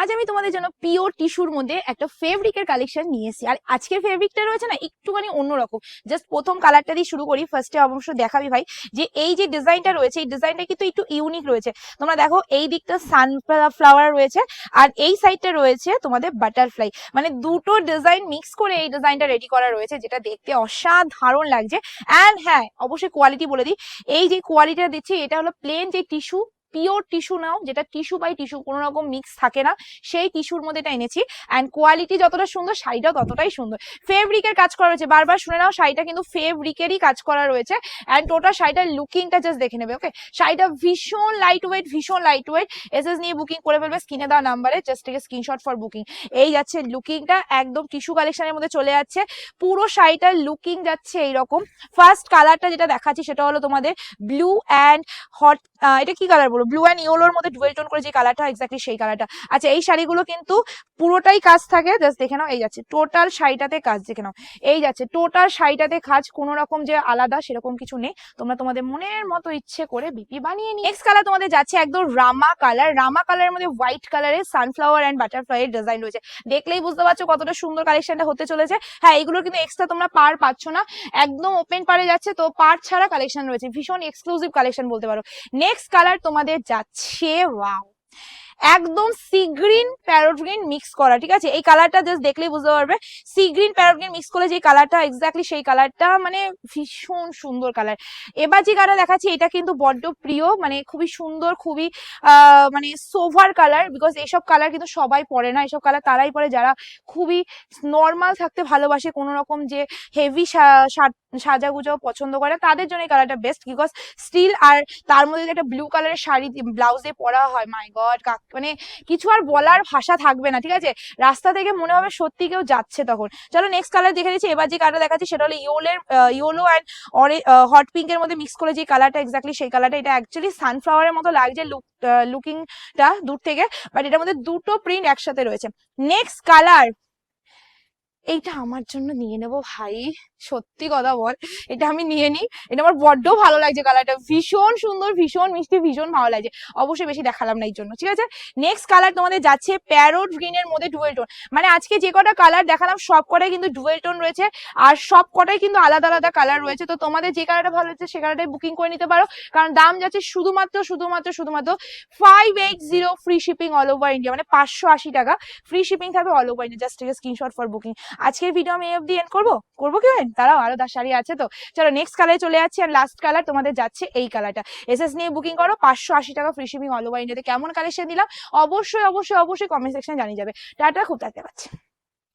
আজ আমি তোমাদের জন্য পিওর টিস্যুর মধ্যে একটা ফেব্রিকের কালেকশন নিয়ে এসেছি। আর আজকের ফেব্রিকটা রয়েছে না, একটুখানি অন্যরকম। জাস্ট প্রথম কালারটা দিয়ে শুরু করি ফার্স্টে অবশ্য দেখাবি ভাই, যে এই যে ডিজাইনটা রয়েছে, এই ডিজাইনটা কিন্তু একটু ইউনিক রয়েছে। তোমরা দেখো, এই দিকটা সানফ্লাওয়ার রয়েছে, আর এই সাইডটা রয়েছে তোমাদের বাটারফ্লাই মানে দুটো ডিজাইন মিক্স করে এই ডিজাইনটা রেডি করা রয়েছে, যেটা দেখতে অসাধারণ লাগছে। অ্যান্ড হ্যাঁ অবশ্যই কোয়ালিটি বলে দিই। এই যে কোয়ালিটিটা দিচ্ছি, এটা হলো প্লেন যে টিস্যু পিওর টিস্যু নাও, যেটা টিস্যু বাই টিস্যু কোনো রকম মিক্স থাকে না, সেই টিস্যুর মধ্যে এটা এনেছি অ্যান্ড কোয়ালিটি যতটা সুন্দর, শাড়িটাও ততটাই সুন্দর। ফেব্রিকের কাজ করা রয়েছে, বারবার শুনে নাও, শাড়িটা কিন্তু ফেব্রিকেরই কাজ করা রয়েছে অ্যান্ড টোটাল শাড়িটার লুকিংটা জাস্ট দেখে নেবে ওকে শাড়িটা ভীষণ লাইট ওয়েট ভীষণ লাইট ওয়েট এস এসএস নিয়ে বুকিং করে ফেলবে স্ক্রিনে দেওয়া নাম্বারে জাস্ট থেকে স্ক্রিনশট ফর বুকিং এই যাচ্ছে লুকিংটা একদম টিস্যু কালেকশনের মধ্যে চলে যাচ্ছে, পুরো শাড়িটার লুকিং যাচ্ছে এইরকম। ফার্স্ট কালারটা যেটা দেখাচ্ছি, সেটা হলো তোমাদের ব্লু অ্যান্ড হট এটা কি কালার ব্লু অ্যান্ড ইয়েলোর মধ্যে ডুয়েল টোন করে যে কালারটা এক্স্যাক্টলি সেই কালারটা। আচ্ছা এই শাড়িগুলো কিন্তু পুরোটাই কাজ থাকে জাস্ট দেখে নাও, এই যাচ্ছে টোটাল শাড়িটাতে কাজ, দেখে নাও। এই যাচ্ছে টোটাল শাড়িটাতে কাজ, কোনো রকম যে আলাদা সেরকম কিছু নেই। তোমরা তোমাদের মনের মতো ইচ্ছে করে বিপি বানিয়ে নিই নেক্সট কালার তোমাদের যাচ্ছে একদম রামা কালার রামা কালারের মধ্যে হোয়াইট কালারের সানফ্লাওয়ার অ্যান্ড বাটারফ্লাই এর ডিজাইন রয়েছে। দেখলেই বুঝতে পারছ কতটা সুন্দর কালেকশনটা হতে চলেছে। হ্যাঁ এগুলোর কিন্তু এক্সট্রা তোমরা পার পাচ্ছ না। একদম ওপেন পারে যাচ্ছে, তো পার ছাড়া কালেকশন রয়েছে। ভীষণ এক্সক্লুসিভ কালেকশন বলতে পারো। নেক্সট কালার তোমাদের যাচ্ছে? ওয়াও। একদম sea green parrot green mix করা, ঠিক আছে? এই কালারটা জাস্ট দেখলেই বুঝতে পারবে। Sea green parrot green mix করলে যে কালারটা এক্স্যাক্টলি সেই কালারটা মানে ভীষণ সুন্দর কালার এবার যে কালার দেখাচ্ছি, এটা কিন্তু বড্ড প্রিয় মানে খুবই সুন্দর, খুবই মানে সোভার কালার বিকজ এইসব কালার কিন্তু সবাই পরে না। এইসব কালার তারাই পরে। যারা খুবই নর্মাল থাকতে ভালোবাসে, কোনো রকম যে হেভি সাজাগুজো পছন্দ করে তাদের জন্য এই কালারটা বেস্ট বিকজ স্টিল আর তার মধ্যে একটা ব্লু কালারের শাড়ি, ব্লাউজে পরা হয় মাই গড মানে কিছু আর বলার ভাষা থাকবে না, ঠিক আছে? রাস্তা থেকে মনে হবে সত্যি কেউ যাচ্ছে তখন। চলো নেক্সট কালার দেখে নিচ্ছি, এবার যে কালার দেখাচ্ছি সেটা হলো ইয়োলের ইয়োলো অ্যান্ড অরে হট পিঙ্কের মধ্যে মিক্স করে যে কালারটা এক্স্যাক্টলি সেই কালারটা এটা অ্যাকচুয়ালি সানফ্লাওয়ারের মতো লাগছে লুক লুকিংটা দূর থেকে বাট এটার মধ্যে দুটো প্রিন্ট একসাথে রয়েছে। নেক্সট কালার এইটা আমার জন্য নিয়ে নেব ভাই। সত্যি কথা বল, এটা আমি নিয়ে নিই। এটা আমার বড্ড ভালো লাগছে কালারটা ভীষণ সুন্দর, ভীষণ মিষ্টি, ভীষণ ভালো লাগছে। অবশ্যই বেশি দেখালাম না এই জন্য, ঠিক আছে? নেক্সট কালার তোমাদের যাচ্ছে প্যারোট গ্রিনের মধ্যে ডুয়েল টোন মানে আজকে যে কটা কালার দেখালাম, সব কটাই কিন্তু ডুয়েল টোন রয়েছে। আর সব কটাই কিন্তু আলাদা আলাদা কালার রয়েছে। তো তোমাদের যে কালারটা ভালো হচ্ছে সে কালারটাই বুকিং করে নিতে পারো। কারণ দাম যাচ্ছে শুধুমাত্র শুধুমাত্র শুধুমাত্র five eight zero free shipping all over India মানে পাঁচশো আশি টাকা। ফ্রি শিপিং থাকবে all over India just screenshot for booking আজকের ভিডিও আমি অব্দি এন্ড করব? করব কি তারাও আরও দশ শাড়ি আছে তো। চলো নেক্সট কালারে চলে যাচ্ছি আর লাস্ট কালার তোমাদের যাচ্ছে এই কালারটা এস এস নিয়ে বুকিং করো, পাঁচশো আশি টাকা ফ্রি শিপিং অল ওভার ইন্ডিয়াতে কেমন কালেকশন দিলাম অবশ্যই অবশ্যই অবশ্যই কমেন্ট সেকশন জানিয়ে যাবে। টাটা, খুব থাকতে পারছে